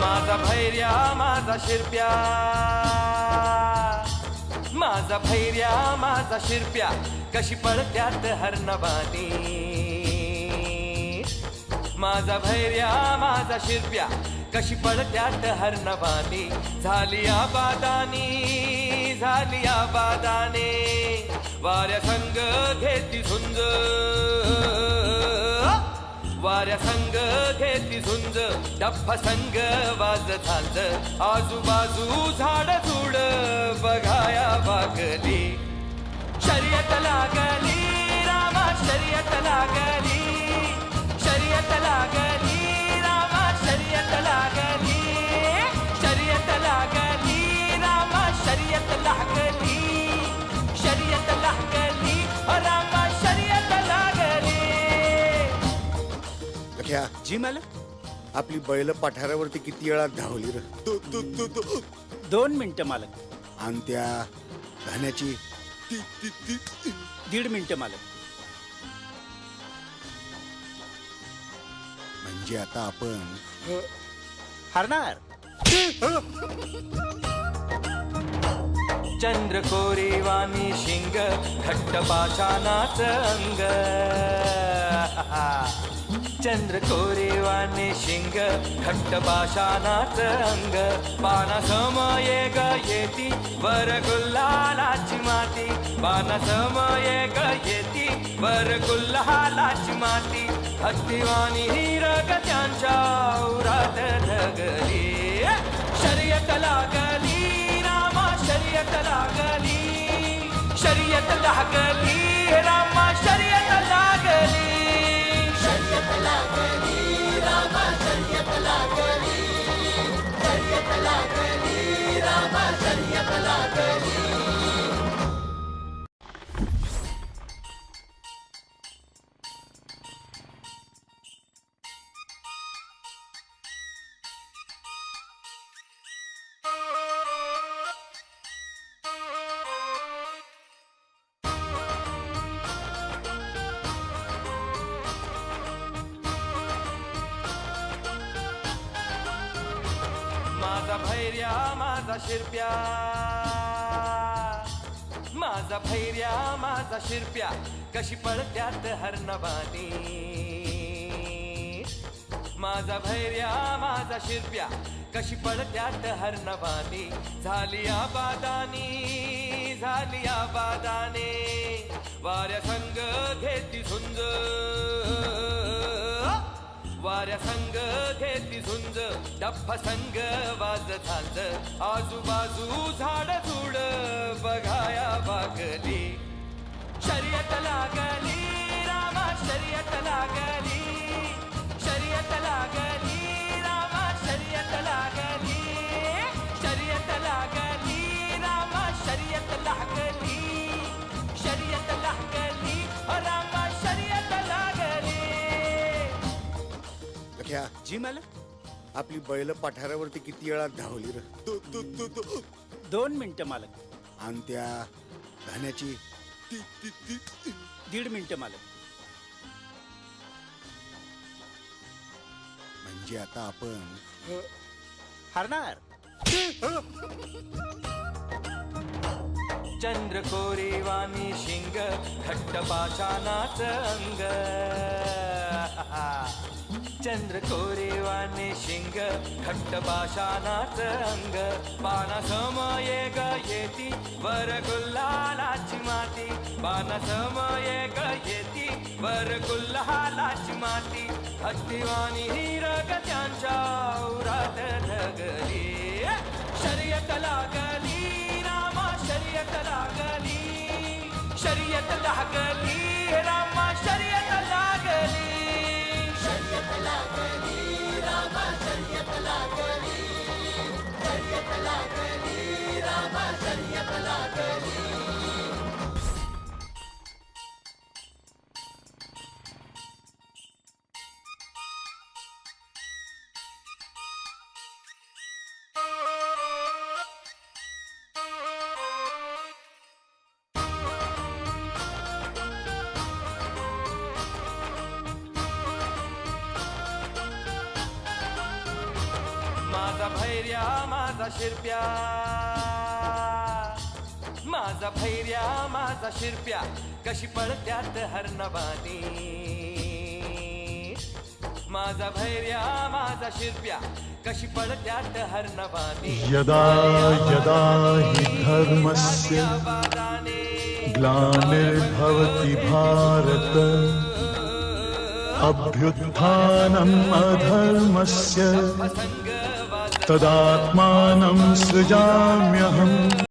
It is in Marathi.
माझा भैर्या माझा शिरप्या. माझा भैर्या माझा शिरप्या कशी पळत्यात हरणबानी. माझा भैर्या माझा शिरप्या कशी पळत्यात हरणबानी. झाली आबादानी झाली आबादाने. वाऱ्या संग घेती झुंज वाऱ्या संग घेती झुंज डप्प संग वाज झाल. आजूबाजू झाड झुड बघाया वागली. शर्यत लागली रामा शर्यत लागली. शर्यत लागली. लख्या जी मालक आपली बैल पठारावरती किती वेळा धावली र. दो, दो, दो, दो, दोन मिनिटं मालक. आणि त्या धान्याची? ती, ती, ती. दीड मिनिटं मालक. म्हणजे आता आपण हरणार. चंद्र कोरीवानी शिंग घट्ट पाषाणाच अंग. चंद्र कोरीवानी शिंग घट्ट पाषाणाच अंग. पाना ग येती वर गुल्हालाची माती. पाना ग येती वर गुल्हालाची माती. हत्तीवानी हिरग त्यांच्या उरात धगली शर्यत लागली रामा शर्यत लागली. शर्यत लागली. माझा भैर्या माझा शिरप्या. माझा भैर्या माझा शिरप्या. कशी पळत्यात हरणबानी. माझा भैर्या माझा शिरप्या. कशी पळत्यात हरणबानी. झाली आबादानी झाली आबादाने. वाऱ्या संग घेती झुंज. वाऱ्या संग घेती झुंज डप्प संग वाज झांज. आजूबाजू झाड झुड बघाया बागली शर्यत लागली जी मालक आपली बैल पठारावरती किती वेळा धावली र. दोन मिनिटं मालक. आणि त्या धान्याची ती, ती, ती. दीड मिनिटं मालक. म्हणजे आता आपण हरणार. चंद्र कोरीवानी शिंग घट्ट पाषाणाच अंग. चंद्र कोरेवाने शिंग घट्ट पाषाणाच अंग. पाना ग येती वर गुल्हालाची माती. पाना समये ग येती वर गुल्हालाची माती. हत्तीवानी हिरग त्यांच्या उरात ढगली शर्यत लागली रामा शर्यत लागली. शर्यत लागली रामा माझा भैर्या माझा शिरप्या. माझा भैर्या माझा शिरप्या. कशी पळत्यात हरणवानी माझा भैर्या माझा शिरप्या. कशी पळत्यात हरणवानी यदा यदा हि धर्मस्य ग्लानिर्भवति भारत अभ्युत्थानम् अधर्मस्य तदात्मानं सृजाम्यहम्।